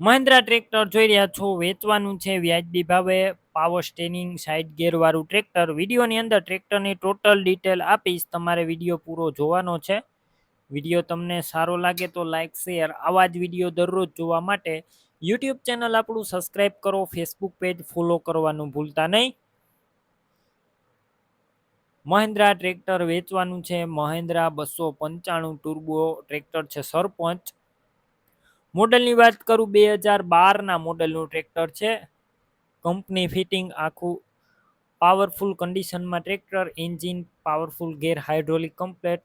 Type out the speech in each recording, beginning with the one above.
Mahindra tractor જોઈ રહ્યા છો, વેચવાનું છે વ્યાજબી ભાવે. પાવર સ્ટેનિંગ સાઇડ ગેરવાળું ટ્રેક્ટર. વિડીયોની અંદર ટ્રેક્ટરની ટોટલ ડિટેલ આપીશ, તમારે વીડિયો પૂરો જોવાનો છે. વીડિયો તમને સારો લાગે તો લાઇક શેર, આવા જ વીડિયો દરરોજ જોવા માટે યુટ્યુબ ચેનલ આપણું સબસ્ક્રાઈબ કરો, ફેસબુક પેજ ફોલો કરવાનું ભૂલતા નહીં. મહિન્દ્રા ટ્રેક્ટર વેચવાનું છે, મહિન્દ્રા બસો પંચાણું ટુર્બો ટ્રેક્ટર છે સરપંચ. મોડલની વાત કરું, બે હજાર બારના મોડલનું ટ્રેક્ટર છે. કંપની ફિટિંગ આખું પાવરફુલ કન્ડિશનમાં tractor, engine, powerful gear hydraulic complete.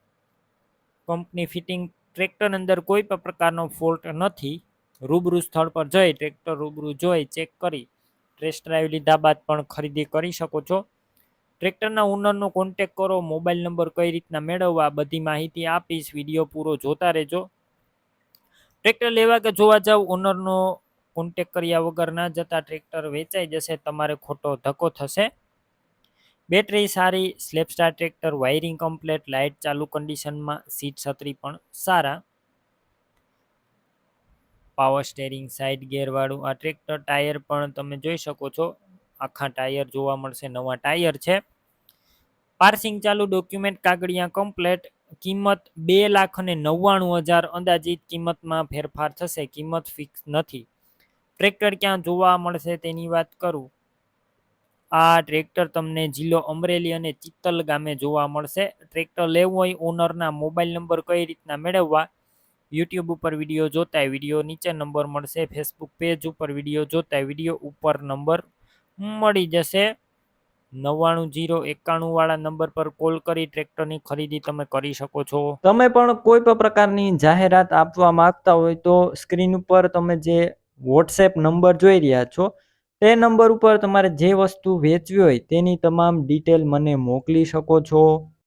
Company fitting tractor અંદર કોઈ પણ પ્રકારનો ફોલ્ટ નથી. રૂબરૂ સ્થળ પર જઈ ટ્રેક્ટર રૂબરૂ જોઈ, ચેક કરી, ટેસ્ટ ડ્રાઈવ લીધા બાદ પણ ખરીદી કરી શકો છો. ટ્રેક્ટરના ઓનરનો કોન્ટેક કરો, મોબાઈલ નંબર કઈ રીતના મેળવવા, બધી માહિતી આપીશ, વીડિયો પૂરો જોતા રહેજો. ટ્રેક્ટર લેવા કે જોવા જાવ ઓનરનો કોન્ટેક કર્યા વગર ના જતા ટ્રેક્ટર વેચાઈ જશે, તમારે ખોટો ધક્કો થશે. બેટરી સારી, સ્લેપસ્ટાર ટ્રેક્ટર વાયરિંગ કમ્પ્લેટ લાઇટ ચાલુ કન્ડિશનમાં સીટ છત્રી પણ સારા. પાવર સ્ટેરિંગ સાઇડ ગેરવાળું આ ટ્રેક્ટર ટાયર પણ તમે જોઈ શકો છો, આખા ટાયર જોવા મળશે, નવા ટાયર છે. પાર્સિંગ ચાલુ ડોક્યુમેન્ટ કાગળિયા કમ્પ્લેટ કિંમત બે લાખ અને નવ્વાણું હજાર અંદાજિત કિંમતમાં ફેરફાર થશે. કિંમત ફિક્સ નથી. ટ્રેક્ટર ક્યાં જોવા મળશે તેની વાત કરું? આ ટ્રેક્ટર તમને જિલ્લો અમરેલી અને ચિત્તલ ગામે જોવા મળશે. ટ્રેક્ટર લેવું હોય ઓનરના મોબાઈલ નંબર કઈ રીતના મેળવવા? યુટ્યુબ ઉપર વીડિયો જોતા વીડિયો નીચે નંબર મળશે. ફેસબુક પેજ ઉપર વીડિયો જોતા વીડિયો ઉપર નંબર મળી જશે. નવ્વાણું જીરો એકાણું વાળા નંબર પર કોલ કરી ટ્રેક્ટરની ખરીદી તમે કરી શકો છો. તમે પણ કોઈ પણ પ્રકારની જાહેરાત આપવા માંગતા હોય તો સ્ક્રીન ઉપર તમે જે વોટ્સએપ નંબર જોઈ રહ્યા છો, તે નંબર ઉપર તમારે જે વસ્તુ વેચવી હોય તેની તમામ ડિટેલ મને મોકલી શકો છો.